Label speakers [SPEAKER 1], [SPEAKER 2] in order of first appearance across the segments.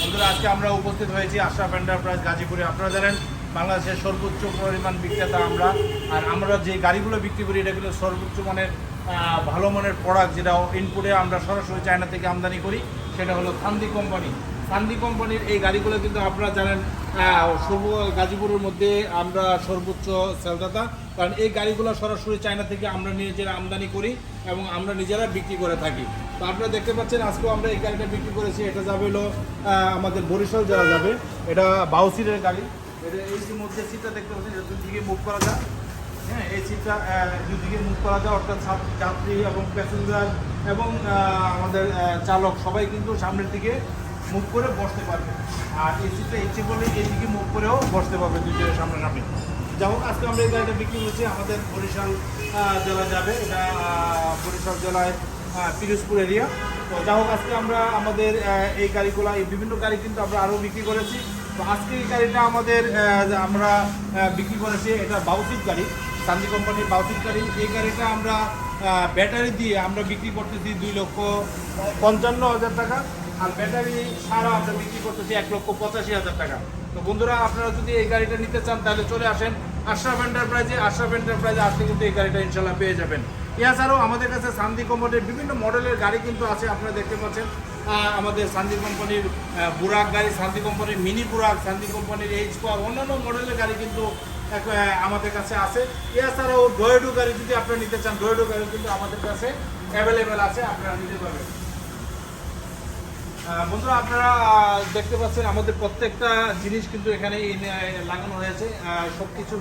[SPEAKER 1] ভালো আমরা উপস্থিত হয়েছি আশরাফ এন্টারপ্রাইজ গাজীপুরে। আপনারা জানেন, বাংলাদেশের সর্বোচ্চ পরিমাণ বিক্রেতা আমরা। আর আমরা যে গাড়িগুলো বিক্রি করি, এটা কিন্তু সর্বোচ্চ মানের ভালো মানের প্রোডাক্ট যেটা ইনপুটে আমরা সরাসরি চায়না থেকে আমদানি করি, সেটা হলো থান্দি কোম্পানি সান্দি কোম্পানির এই গাড়িগুলো কিন্তু আপনারা জানেন গাজীপুরের মধ্যে আমরা সর্বোচ্চ সেলদাতা। কারণ এই গাড়িগুলো সরাসরি চায়না থেকে আমরা নিজেরা আমদানি করি এবং আমরা নিজেরা বিক্রি করে থাকি। তো আপনারা দেখতে পাচ্ছেন, আজকেও আমরা এই গাড়িটা বিক্রি করেছি। এটা যাবে হলো আমাদের বরিশাল যাওয়া যাবে। এটা বাউসিরের গাড়ি। এটা এই যে মধ্যে সিটটা দেখতে পাচ্ছেন, এটা দুদিকে মুভ করা যায়। হ্যাঁ এই সিটটা দুদিকে মুভ করা যায়। অর্থাৎ যাত্রী এবং প্যাসেঞ্জার এবং আমাদের চালক সবাই কিন্তু সামনের দিকে মুভ করে বসতে পারবে। আর এই সিটটা ইচ্ছে করলে এইদিকে মুভ করেও বসতে পারবে দুজনের সামনাসামনি। যাই হোক, আজকে আমরা এই গাড়িটা বিক্রি করছি। আমাদের বরিশাল জেলা যাবে। এটা বরিশাল জেলায় পিরোজপুর এরিয়া তো যাই হোক, আজকে আমরা আমাদের এই গাড়িগুলো, এই বিভিন্ন গাড়ি কিন্তু আমরা আরও বিক্রি করেছি। তো আজকে এই গাড়িটা আমাদের আমরা বিক্রি করেছি, এটা বাউসিক গাড়ি, সান্দি কোম্পানির বাউসিক গাড়ি। এই গাড়িটা আমরা ব্যাটারি দিয়ে আমরা বিক্রি করতেছি দুই লক্ষ পঞ্চান্ন হাজার টাকা। আর ব্যাটারি সারা আমরা বিক্রি করতেছি এক লক্ষ পঁচাশি হাজার টাকা। তো বন্ধুরা, আপনারা যদি এই গাড়িটা নিতে চান, তাহলে চলে আসেন আশরাফ এন্টারপ্রাইজে আশরাফ এন্টারপ্রাইজে আসলে কিন্তু এই গাড়িটা ইনশাল্লাহ পেয়ে যাবেন। এছাড়াও আমাদের কাছে সান্দি কোম্পানির বিভিন্ন মডেলের গাড়ি কিন্তু আছে, আপনারা দেখতে পাচ্ছেন। আমাদের সান্দি কোম্পানির বুরাক গাড়ি সান্দি কোম্পানির মিনি বুরাক সান্দি কোম্পানির এইচ পাওয়ার অন্যান্য মডেলের গাড়ি কিন্তু আমাদের কাছে আছে। এছাড়াও ডয়েডো গাড়ি যদি আপনারা নিতে চান ডয়েডো গাড়ি কিন্তু আমাদের কাছে অ্যাভেলেবেল আছে, আপনারা নিতে পারবেন। বন্ধুরা, আপনারা দেখতে পাচ্ছেন আমাদের প্রত্যেকটা জিনিস কিন্তু এখানে লাগানো হয়েছে। সব কিছু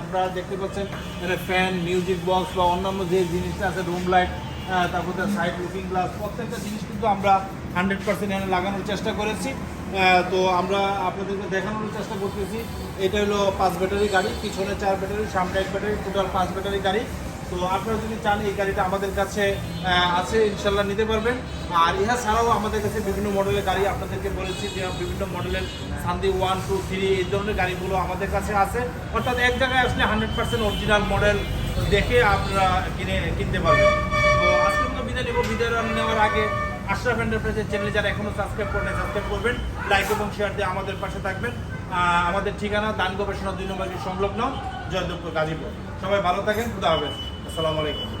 [SPEAKER 1] আপনারা দেখতে পাচ্ছেন ফ্যান মিউজিক বক্স বা অন্যান্য যে জিনিসটা আছে রুম লাইট তারপর সাইড লুকিং গ্লাস প্রত্যেকটা জিনিস কিন্তু আমরা হান্ড্রেড পার্সেন্ট এখানে লাগানোর চেষ্টা করেছি। তো আমরা আপনাদেরকে দেখানোর চেষ্টা করতেছি। এটা হলো পাঁচ ব্যাটারি গাড়ি, পিছনে চার ব্যাটারি সামনে এক ব্যাটারি টোটাল পাঁচ ব্যাটারি গাড়ি। তো আপনারা যদি চান, এই গাড়িটা আমাদের কাছে আছে ইনশাল্লাহ নিতে পারবেন। আর ইহা ছাড়াও আমাদের কাছে বিভিন্ন মডেলের গাড়ি আপনাদেরকে বলেছি, যে বিভিন্ন মডেলের সান্দি ওয়ান টু থ্রি এই ধরনের গাড়িগুলো আমাদের কাছে আছে। অর্থাৎ এক জায়গায় আসলে হান্ড্রেড পার্সেন্ট অরিজিনাল মডেল দেখে আপনারা কিনে, কিনতে পারবেন। তো আজকে মতো বিদায় নেব। বিদায় নেওয়ার আগে আশরাফ এন্টারপ্রাইজের চ্যানেলে যারা এখনও সাবস্ক্রাইব করেন সাবস্ক্রাইব করবেন। লাইক এবং শেয়ার দিয়ে আমাদের পাশে থাকবেন। আমাদের ঠিকানা দান গবেষণা দুই নম্বর সংলগ্ন জয়দেবপুর গাজীপুর। সবাই ভালো থাকেন। খুদা হাফেজ। আসসালামু আলাইকুম।